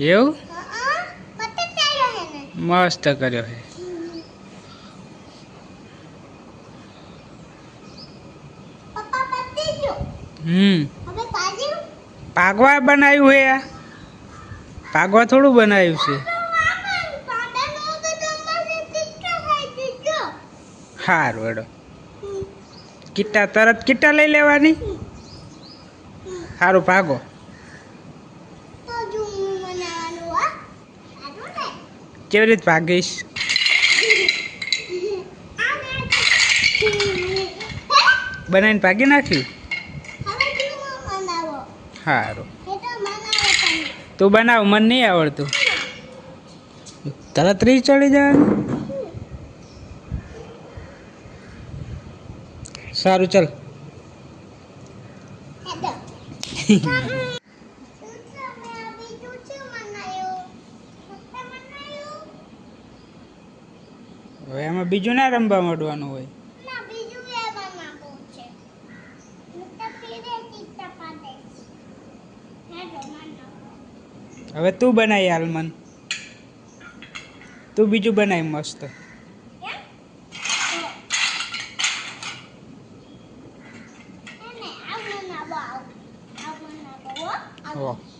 એવું? મસ્ત કર્યો છે. હમ. પાગવા બનાવ્યું હે પાગવા થોડું બનાવ્યું છે. સારું એડો કિટ્ટા તરત કિટ્ટા લઈ લેવાની? સારું ભાગો. કેવી રીતે ભાગીશ? બનાવીને ભાગી નાખ્યું? સારું તું બનાવ મને નહીં આવડતું. તરત રીચ ચડી જવાનું? સારું ચાલ. હવે એમાં બીજું ના રમવા માંડવાનું હોય. હવે તું બનાવી આલમન તું બીજું બનાવી મસ્ત. એને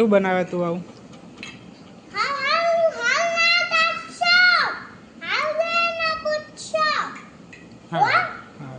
શું બનાવે તું આવું હા હા હાલ ના તાતશો હાલ દે ના પૂછશો હા હા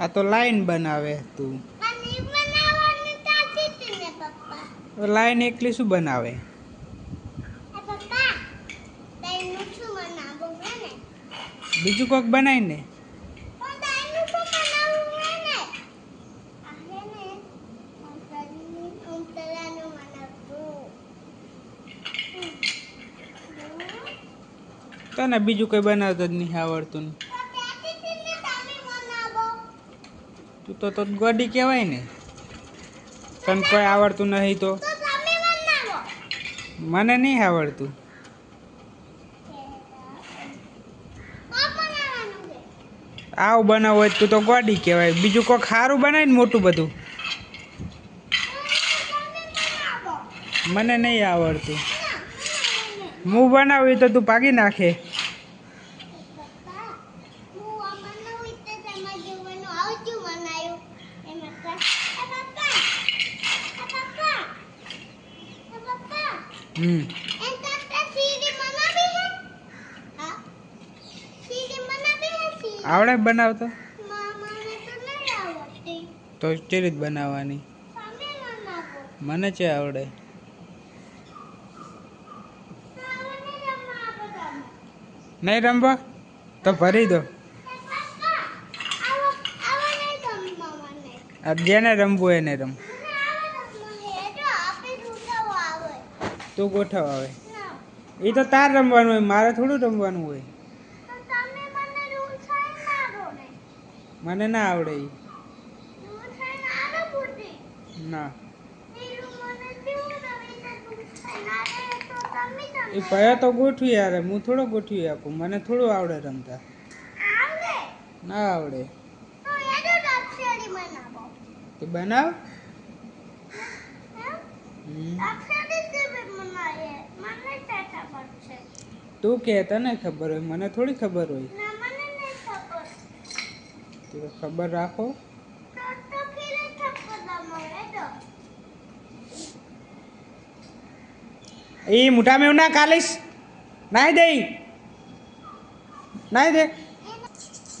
આ તો લાઈન બનાવે તું. લાઈન એકલી શું બનાવે? બીજું કોક બનાવી ને? તને બીજું કઈ બનાવતું જ નહીં આવડતું ને. તો તાતી હતી ને તમે બનાવો તું તો તો ગોડી કહેવાય ને. તને કોઈ આવડતું નહીં તો. મને નહીં આવડતું. આવું બનાવો હોય તો તું તો ગોડી કહેવાય. બીજું કોઈ ખારું બનાય ને મોટું બધું. મને નહીં આવડતું. હું બનાવી તો તું પાકી નાખે. હમ. આવડે બનાવતા? તો કેવી રીત બનાવવાની? મને છે આવડે. નહીં રમવા? તો ભરી દો. જેને રમવું એને રમવું તું ગોઠવ આવે એ તો તાર રમવાનું હોય મારે થોડું રમવાનું હોય. મને ને આવડે બુદ્ધિ. ના. એ એ ભયા તો ગોઠવી યાર હું થોડો ગોઠવી આપું. મને થોડું આવડે રમતા. ના આવડે. એ તો બનાવ. હમ. અક્ષરી કેવી બનાવીએ મને તે કે તને ખબર હોય મને થોડી ખબર હોય. તો ખબર રાખો. એ મોટા એવું ના કાલીશ નાઈ દે. નાઈ દે.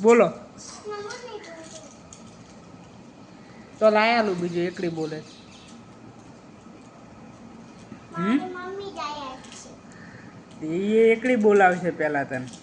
બોલો. તો લાયાલું બીજું એકડી બોલે. હમ? એ એકડી બોલાવશે પહેલાં તને.